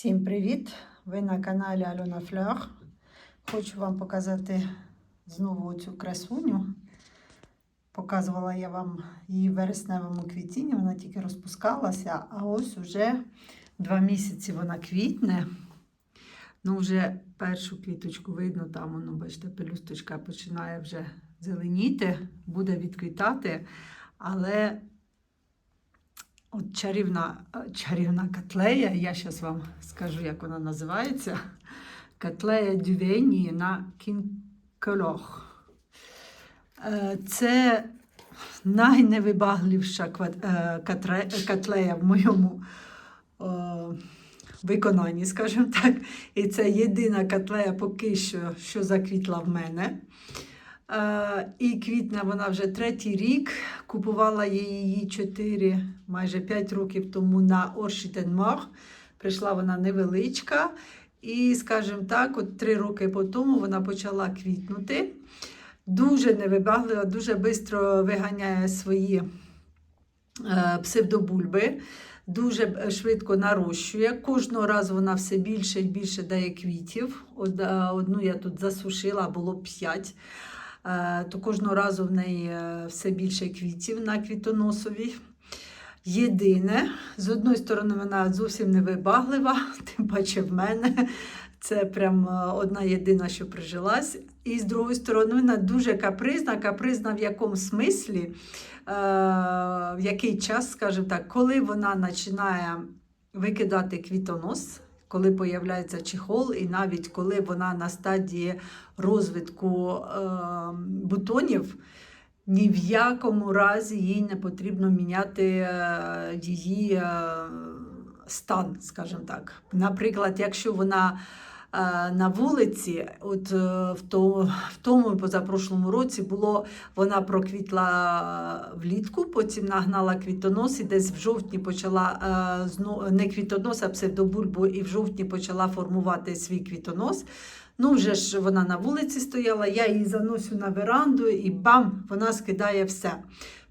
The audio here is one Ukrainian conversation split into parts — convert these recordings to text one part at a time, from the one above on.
Всім привіт! Ви на каналі Альона Флер. Хочу вам показати знову цю красуню. Показувала я вам її в вересневому квітінні, вона тільки розпускалася, а ось уже два місяці вона квітне. Ну, вже першу квіточку видно, там воно, бачите, пелюсточка починає вже зеленіти, буде відквітати, але От чарівна, е, чарівна котлея, я зараз вам скажу, як вона називається. Котлея дювені на кінколох. Е, Це найневибагливіша кват- е, котлея в моєму виконанні, скажімо так. І це єдина котлея поки що, що заквітла в мене. Е, І квітне вона вже третій рік. Купувала я її 4, майже 5 років тому на Оршітенмах. Прийшла вона невеличка. І, скажімо так, от 3 роки по тому вона почала квітнути. Дуже невибаглива, дуже швидко виганяє свої е, псевдобульби. Дуже швидко нарощує. Кожного разу вона все більше і більше дає квітів. Е, Одну я тут засушила, було 5. Е, то кожного разу в неї е, все більше квітів на квітоносовій. Єдине, з одної сторони, вона зовсім не вибаглива, тим паче в мене. Це прям е, одна єдина, що прижилась. І з другої сторони, вона дуже капризна. Капризна в якому смислі, в який час, скажімо так, коли вона починає викидати квітонос, коли появляється чехол, і навіть коли вона на стадії розвитку е, бутонів, ні в якому разі їй не потрібно міняти е, її е, стан, скажімо так. Наприклад, якщо вона на вулиці, от е, в, то, в тому позапрошлому році було, вона проквітла влітку, потім нагнала квітонос і десь в жовтні почала е, не квітонос, а псевдобульбу, і в жовтні почала формувати свій квітонос. Ну, вже ж вона на вулиці стояла, я її заносю на веранду і бам, вона скидає все.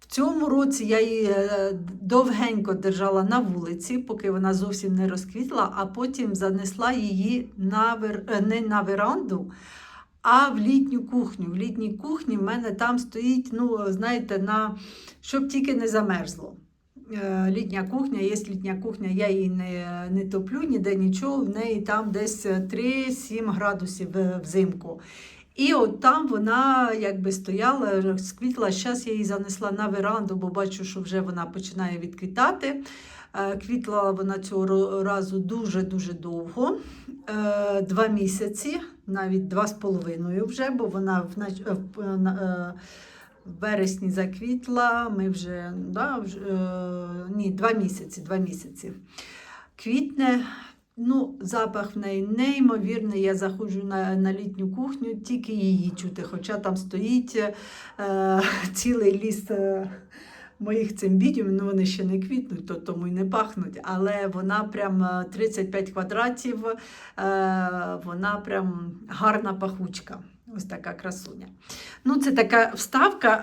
В цьому році я її е, довгенько держала на вулиці, поки вона зовсім не розквітла, а потім занесла її на вер... е, не на веранду, а в літню кухню. В літній кухні в мене там стоїть, ну, знаєте, на... щоб тільки не замерзло. Е, Літня кухня, є літня кухня, я її не, не топлю, ніде нічого, в неї там десь 3-7 градусів взимку. І от там вона якби стояла, розквітла. Зараз я її занесла на веранду, бо бачу, що вже вона починає відквітати. Е, Квітла вона цього разу дуже-дуже довго. Е, Два місяці, навіть два з половиною вже, бо вона в, е, вересні заквітла. Ми вже, да, вже ні, два місяці, два місяці. Квітне, ну, запах в неї неймовірний. Я заходжу на, на літню кухню, тільки її чути, хоча там стоїть е, цілий ліс. Е, Моїх цимбідів, ну вони ще не квітнуть, то тому й не пахнуть, але вона прям е, 35 квадратів, е, вона прям гарна пахучка. Ось така красуня. Ну, це така вставка.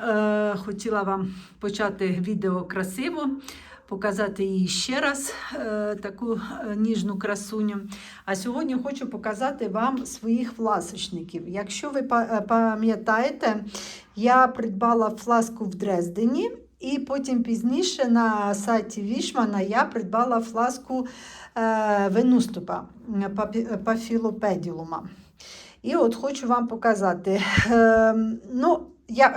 Е, хотіла вам почати відео красиво, показати її ще раз, е, таку е, ніжну красуню. А сьогодні хочу показати вам своїх фласочників. Якщо ви е, пам'ятаєте, я придбала фласку в Дрездені. І потім пізніше на сайті Вішмана я придбала фласку Венуступа пафілопеділума. І от хочу вам показати. Е, ну, я,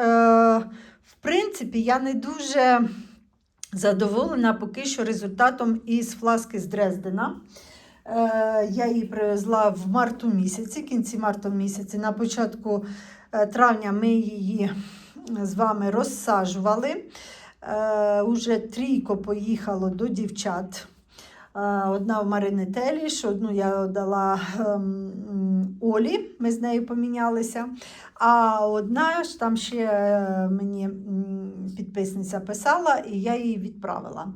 в принципі, я не дуже задоволена поки що результатом із фласки з Дрездена. Е, я її привезла в марту місяці, кінці марта місяці. На початку е, травня ми її з вами розсаджували. Е, уже трійко поїхало до дівчат. Одна в Марини Теліш, одну я дала ем, Олі, ми з нею помінялися. А одна ж там ще е, мені підписниця писала, і я її відправила.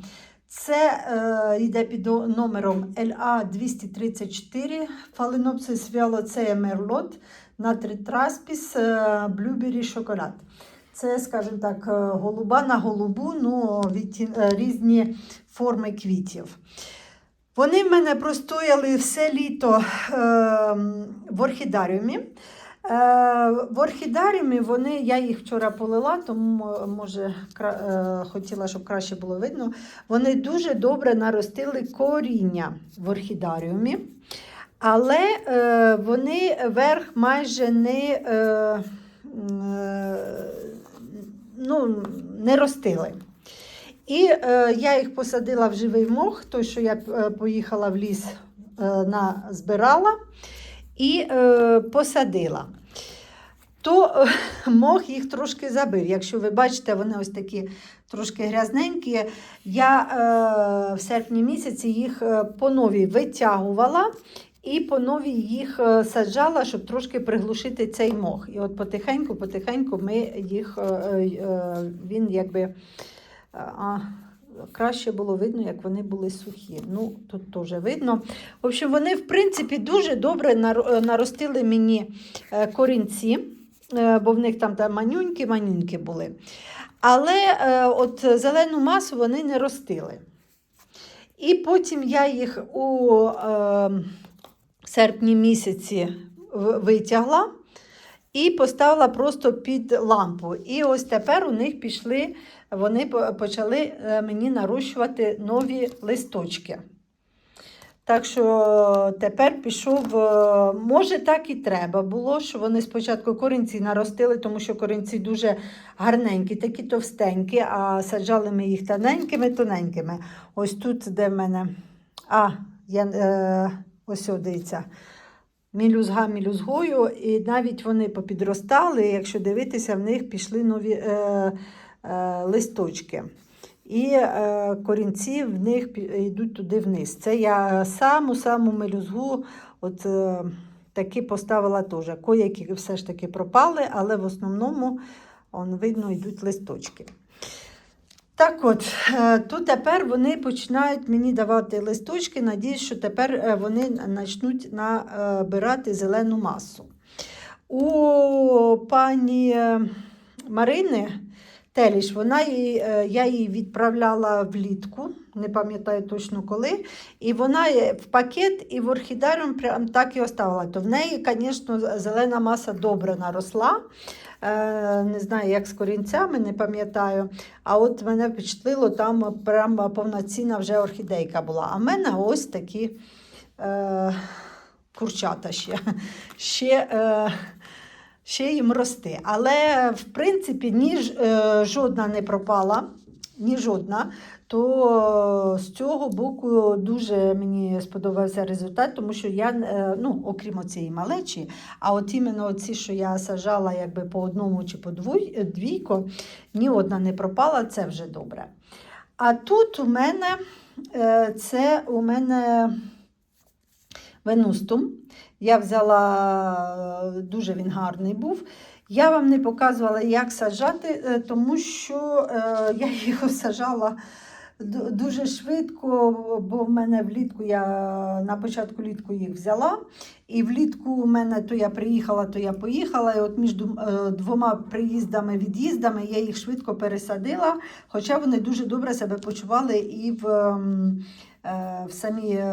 Це е, йде під номером LA234 Phalaenopsis violacea merlot на тритраспіс блюбері шоколад. Це, скажімо так, е, голуба на голубу, ну, е, різні форми квітів. Вони в мене простояли все літо е, в орхідаріумі. Е, в орхідаріумі вони, я їх вчора полила, тому може кра- е, хотіла, щоб краще було видно. Вони дуже добре наростили коріння в орхідаріумі, але е, вони верх майже не, е, е, ну, не ростили. І е, я їх посадила в живий мох, той, що я е, поїхала в ліс, е, на, збирала і е, посадила. То е, мох їх трошки забив. Якщо ви бачите, вони ось такі трошки грязненькі. Я е, в серпні місяці їх е, по новій витягувала. І по новій їх саджала, щоб трошки приглушити цей мох. І от потихеньку, потихеньку ми їх, е, е, він якби а, краще було видно, як вони були сухі. Ну, тут теж видно. В общем, вони, в принципі, дуже добре е, наростили мені е, корінці, е, бо в них там, манюньки-манюньки були. Але от зелену масу вони не ростили. І потім я їх у е, серпні місяці витягла і поставила просто під лампу. І ось тепер у них пішли, вони почали е, мені нарощувати нові листочки. Так що тепер пішов, е, може, так і треба було, що вони спочатку корінці наростили, тому що корінці дуже гарненькі, такі товстенькі, а саджали ми їх тоненькими, тоненькими. Ось тут, де в мене. А, я, е, ось дивіться. Мілюзга мілюзгою, і навіть вони попідростали, якщо дивитися, в них пішли нові е, листочки. І е, корінці в них йдуть туди вниз. Це я саму-саму мелюзгу от, е, таки поставила теж. Коякі все ж таки пропали, але в основному он, видно йдуть листочки. Так от, е, то тепер вони починають мені давати листочки. Надіюсь, що тепер е, вони почнуть набирати зелену масу. У пані е, Марини Теліш, вона її, е, я її відправляла влітку, не пам'ятаю точно коли. І вона в пакет і в орхідаріум прям так і оставила. То в неї, звісно, зелена маса добре наросла. Е, Не знаю, як з корінцями, не пам'ятаю. А от мене впечатлило, там прям повноцінна вже орхідейка була. А в мене ось такі е, курчата ще. ще е, ще їм рости. Але, в принципі, ні е, жодна не пропала, ні жодна. То з цього боку дуже мені сподобався результат, тому що я, е, ну, окрім цієї малечі, а от іменно ці, що я сажала якби по одному чи по двой, е, двійко, ні одна не пропала, це вже добре. А тут у мене е, це у мене венустум. Я взяла, е, дуже він гарний був. Я вам не показувала, як саджати, е, тому що е, я його саджала ду- дуже швидко, бо в мене влітку я на початку літку їх взяла. І влітку у мене то я приїхала, то я поїхала. І от між двома приїздами, від'їздами я їх швидко пересадила, хоча вони дуже добре себе почували і в, ем, в самій.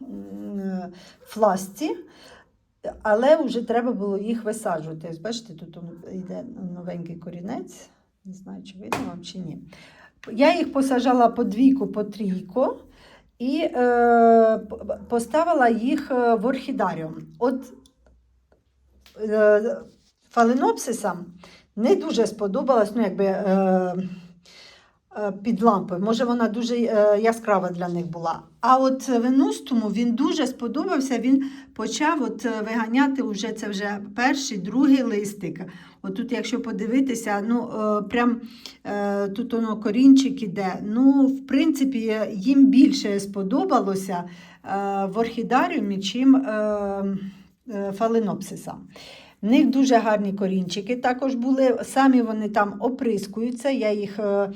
М, фласці, але вже треба було їх висаджувати. Бачите, тут йде новенький корінець. Не знаю, чи видно вам чи ні. Я їх посаджала по двійку, по трійку і е, поставила їх е, в орхідаріум. От е, фаленопсисам не дуже сподобалась, ну, якби. Е, е, під лампою. Може, вона дуже е, яскрава для них була. А от венустуму він дуже сподобався. Він почав от е, виганяти вже це вже перший, другий листик. От тут, якщо подивитися, ну е, прям е, тут воно корінчик іде. Ну, в принципі, їм більше сподобалося е, в орхідаріумі, чим е, е, фаленопсисам. В них дуже гарні корінчики також були. Самі вони там оприскуються. Я їх е,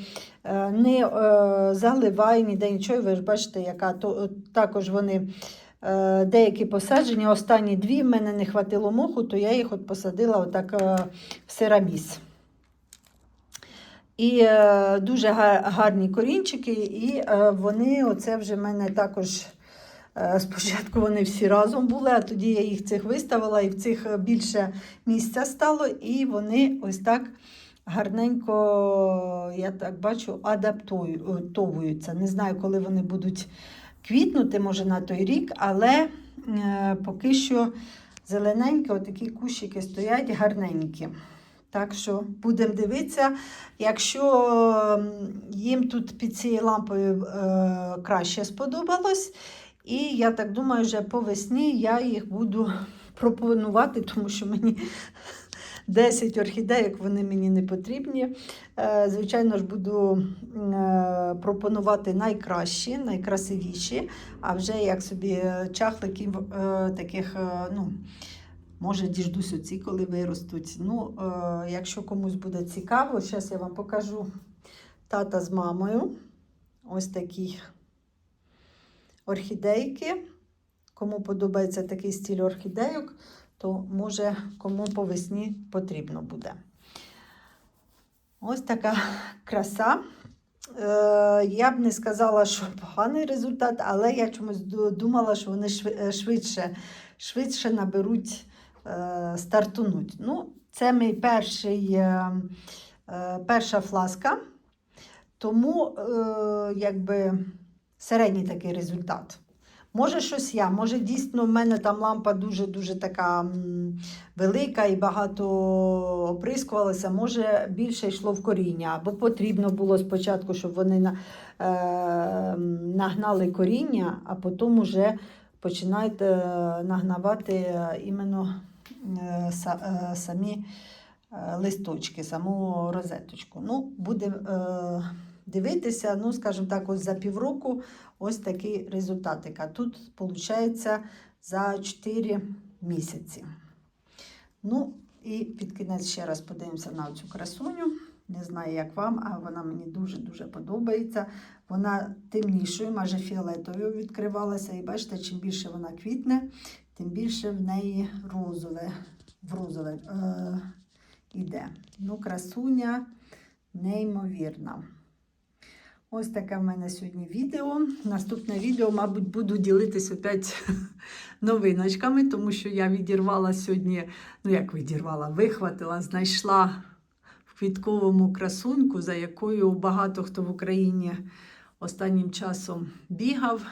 е, не е, заливаю ніде нічого. Ви ж бачите, яка то також вони. Деякі посадження, останні дві в мене не хватило моху, то я їх от посадила отак в сераміс. І дуже гарні корінчики, і вони, оце вже в мене також. Е, Спочатку вони всі разом були, а тоді я їх цих виставила, і в цих е, більше місця стало, і вони ось так гарненько, я так бачу, адаптовуються. Не знаю, коли вони будуть квітнути, може на той рік, але е, поки що зелененькі, отакі кущики стоять гарненькі. Так що будемо дивитися. Якщо їм тут під цією лампою краще сподобалось, і я так думаю, вже по весні я їх буду пропонувати, тому що мені 10 орхідеїк вони мені не потрібні. Е, Звичайно ж, буду е, пропонувати найкращі, найкрасивіші, а вже як собі чахликів е, таких, е, ну, може, діждусь оці, коли виростуть. Ну, якщо комусь буде цікаво, зараз я вам покажу тата з мамою. Ось такі орхідейки. Кому подобається такий стиль орхідейок, то може кому по весні потрібно буде. Ось така краса. Е, я б не сказала, що поганий результат, але я чомусь думала, що вони е, швидше, швидше наберуть, е, стартунуть. Ну, це мій перший, перша фласка, тому якби середній такий результат. Може, щось я, може, дійсно в мене там лампа дуже-дуже така велика і багато оприскувалася, може більше йшло в коріння, або потрібно було спочатку, щоб вони на, е, нагнали коріння, а потім вже починають е, нагнавати е, іменно е, са, самі листочки, саму розеточку. Ну, будемо е, дивитися, ну, скажімо так, ось за півроку ось такий результатик. А тут, виходить, за 4 місяці. Ну, і під кінець ще раз подивимося на цю красуню. Не знаю, як вам, а вона мені дуже-дуже подобається. Вона темнішою, майже фіолетовою відкривалася. І бачите, чим більше вона квітне, тим більше в неї розове, в розове е, іде. Ну, красуня неймовірна. Ось таке в мене сьогодні відео. Наступне відео, мабуть, буду ділитись опять новиночками, тому що я відірвала сьогодні, ну як відірвала, вихватила, знайшла в квітковому красуньку, за якою багато хто в Україні останнім часом бігав.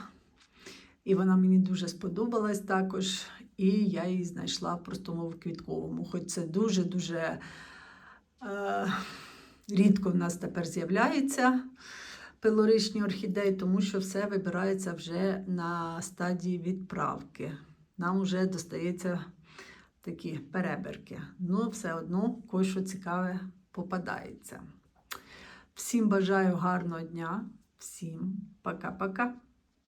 І вона мені дуже сподобалась також. І я її знайшла в простому квітковому. Хоч це дуже-дуже е, рідко в нас тепер з'являється пилоричні орхідеї, тому що все вибирається вже на стадії відправки. Нам вже достається такі перебірки. Ну, все одно кое-що цікаве попадається. Всім бажаю гарного дня, всім пока-пока.